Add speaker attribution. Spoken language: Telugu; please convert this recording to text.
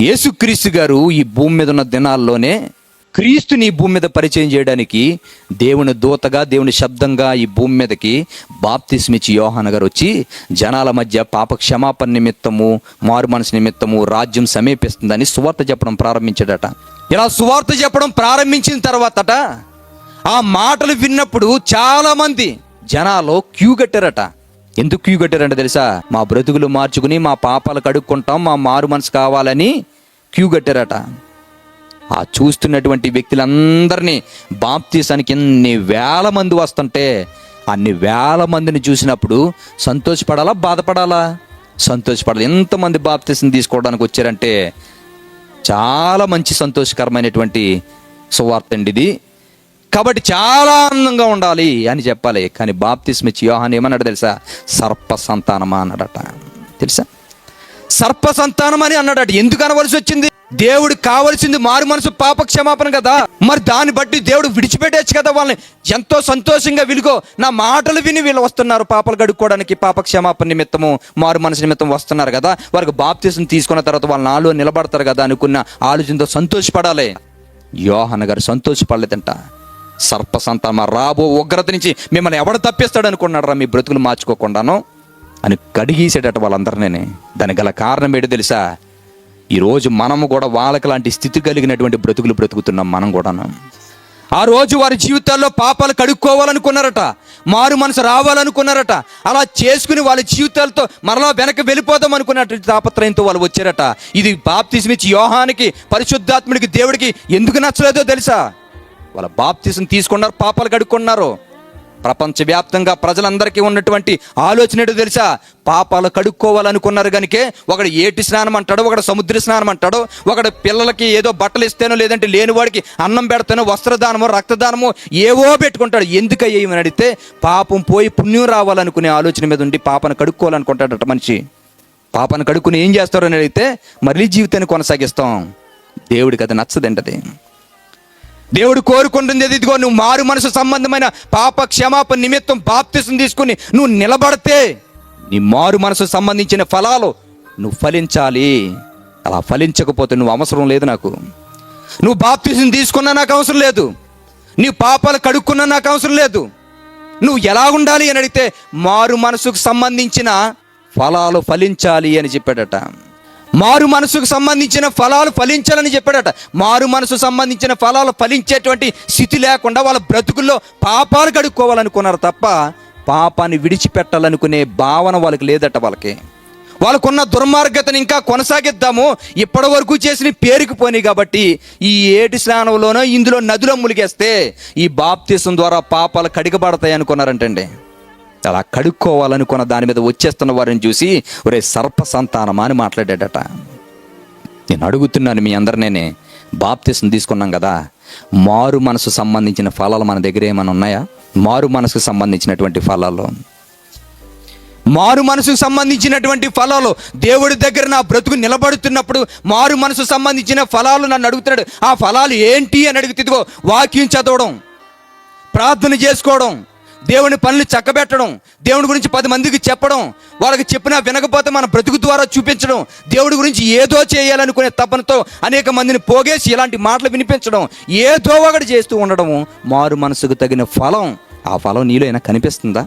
Speaker 1: యేసుక్రీస్తు గారు ఈ భూమి మీద ఉన్న దినాల్లోనే క్రీస్తుని భూమి మీద పరిచయం చేయడానికి దేవుని దూతగా దేవుని శబ్దంగా ఈ భూమి మీదకి బాప్తిస్మిచ్చి యోహాన గారు వచ్చి జనాల మధ్య పాప క్షమాపణ నిమిత్తము మారు మనసు నిమిత్తము రాజ్యం సమీపిస్తుందని సువార్త చెప్పడం ప్రారంభించాడట. ఇలా సువార్త చెప్పడం ప్రారంభించిన తర్వాతట ఆ మాటలు విన్నప్పుడు చాలామంది జనాలు క్యూ కట్టారట. ఎందుకు క్యూ కట్టారంటే తెలుసా? మా బ్రతుకులు మార్చుకుని మా పాపాలు కడుక్కుంటాం మా మారు మనసు కావాలని క్యూ కట్టారట. ఆ చూస్తున్నటువంటి వ్యక్తులందరినీ బాప్తీసానికి ఎన్ని వేల మంది వస్తుంటే అన్ని వేల మందిని చూసినప్పుడు సంతోషపడాలా బాధపడాలా? సంతోషపడాలి. ఎంతమంది బాప్తీసం తీసుకోవడానికి వచ్చారంటే చాలా మంచి సంతోషకరమైనటువంటి సువార్త అండి ఇది. కాబట్టి చాలా ఆనందంగా ఉండాలి అని చెప్పాలి. కానీ బాప్తిస్మ యోహాన్ ఏమన్నాడు తెలుసా? సర్ప సంతానమా అన్నాడట. తెలుసా? సర్ప సంతానం అని అన్నాడట. ఎందుకు అనవలసి వచ్చింది? దేవుడికి కావలసింది మారు మనసు పాప క్షమాపణ కదా. మరి దాన్ని బట్టి దేవుడు విడిచిపెట్టేచ్చు కదా వాళ్ళని. ఎంతో సంతోషంగా విలుగో. నా మాటలు విని వీళ్ళు వస్తున్నారు. పాపలు గడుక్కోవడానికి పాప క్షమాపణ నిమిత్తము మారు మనసు నిమిత్తం వస్తున్నారు కదా. వారికి బాప్తీసం తీసుకున్న తర్వాత వాళ్ళ నాలో నిలబడతారు కదా అనుకున్న ఆలోచనతో సంతోషపడాలి. యోహన గారు సంతోషపడలేదంట. సర్ప మా రాబో ఉగ్రత నుంచి మిమ్మల్ని ఎవడు తప్పిస్తాడు అనుకున్నాడు రా మీ బ్రతుకులు మార్చుకోకుండాను? అని కడిగేసేటట్టు వాళ్ళందరినీ దానికి గల కారణం ఏంటో తెలుసా? ఈరోజు మనము కూడా వాళ్ళకి లాంటి స్థితి కలిగినటువంటి బ్రతుకులు బ్రతుకుతున్నాం మనం కూడాను. ఆ రోజు వారి జీవితాల్లో పాపాలు కడుక్కోవాలనుకున్నారట మారు మనసు రావాలనుకున్నారట అలా చేసుకుని వాళ్ళ జీవితాలతో మరలా వెనక్కి వెళ్ళిపోదాం అనుకున్నటువంటి తాపత్రయంతో వాళ్ళు వచ్చారట. ఇది బాప్తిస్మిచ్చి యోహానికి పరిశుద్ధాత్ముడికి దేవుడికి ఎందుకు నచ్చలేదో తెలుసా? వాళ్ళ బాప్తిసం తీసుకున్నారు పాపాలు కడుక్కున్నారు. ప్రపంచవ్యాప్తంగా ప్రజలందరికీ ఉన్నటువంటి ఆలోచన ఏంటో తెలుసా? పాపాలు కడుక్కోవాలనుకున్నారు కనుకే ఒకడు ఏటి స్నానం అంటాడు ఒకడు సముద్ర స్నానం అంటాడు ఒకడు పిల్లలకి ఏదో బట్టలు ఇస్తేనో లేదంటే లేనివాడికి అన్నం పెడతానో వస్త్రదానమో రక్తదానమో ఏవో పెట్టుకుంటాడు. ఎందుకయ్యేమని అడిగితే పాపం పోయి పుణ్యం రావాలనుకునే ఆలోచన మీద ఉండి పాపను కడుక్కోవాలనుకుంటాడట మనిషి. పాపను కడుక్కుని ఏం చేస్తారో అని అడిగితే మళ్ళీ జీవితాన్ని కొనసాగిస్తాం. దేవుడికి అది నచ్చదండి అది దేవుడు కోరుకుంటుంది ఇదిగో నువ్వు మారు మనసు సంబంధమైన పాప క్షమాపణ నిమిత్తం బాప్తిసం తీసుకుని నువ్వు నిలబడితే నీ మారు మనసు సంబంధించిన ఫలాలు నువ్వు ఫలించాలి. అలా ఫలించకపోతే నువ్వు అవసరం లేదు నాకు. నువ్వు బాప్తిసం తీసుకున్నా నాకు అవసరం లేదు. నీ పాపాలు కడుక్కున్నా నాకు అవసరం లేదు. నువ్వు ఎలా ఉండాలి అని అడిగితే మారు మనసుకు సంబంధించిన ఫలాలు ఫలించాలి అని చెప్పాడట. మారు మనసుకు సంబంధించిన ఫలాలు ఫలించాలని చెప్పాడట. మారు మనసు సంబంధించిన ఫలాలు ఫలించేటువంటి స్థితి లేకుండా వాళ్ళ బ్రతుకుల్లో పాపాలు కడుక్కోవాలనుకున్నారు తప్ప పాపాన్ని విడిచిపెట్టాలనుకునే భావన వాళ్ళకి లేదట వాళ్ళకి. వాళ్ళకున్న దుర్మార్గతను ఇంకా కొనసాగిద్దాము. ఇప్పటి వరకు చేసిన పేరుకు కాబట్టి ఈ ఏటి స్నానంలోనో ఇందులో నదిలో ములిగేస్తే ఈ బాప్తీసం ద్వారా పాపాలు కడిగబడతాయి అనుకున్నారంటండి అలా కడుక్కోవాలనుకున్న దాని మీద వచ్చేస్తున్న వారిని చూసి ఒరే సర్ప సంతానమా అని మాట్లాడాడట. నేను అడుగుతున్నాను మీ అందరినేనే బాప్తీసం తీసుకున్నాం కదా మారు మనసు సంబంధించిన ఫలాలు మన దగ్గర ఏమైనా ఉన్నాయా? మారు మనసుకు సంబంధించినటువంటి ఫలాలు. మారు మనసుకు సంబంధించినటువంటి ఫలాలు. దేవుడి దగ్గర నా బ్రతుకు నిలబడుతున్నప్పుడు మారు మనసు సంబంధించిన ఫలాలు నన్ను అడుగుతున్నాడు. ఆ ఫలాలు ఏంటి అని అడిగితే వాక్యం చదవడం ప్రార్థన చేసుకోవడం దేవుని పనులు చక్కబెట్టడం దేవుడి గురించి పది మందికి చెప్పడం వాళ్ళకి చెప్పినా వినకపోతే మన బ్రతుకు ద్వారా చూపించడం దేవుడి గురించి ఏదో చేయాలనుకునే తపనతో అనేక మందిని పోగేసి ఇలాంటి మాటలు వినిపించడం ఏదో ఒకటి చేస్తూ ఉండడము మారు మనసుకు తగిన ఫలం. ఆ ఫలం నీలో అయినా కనిపిస్తుందా?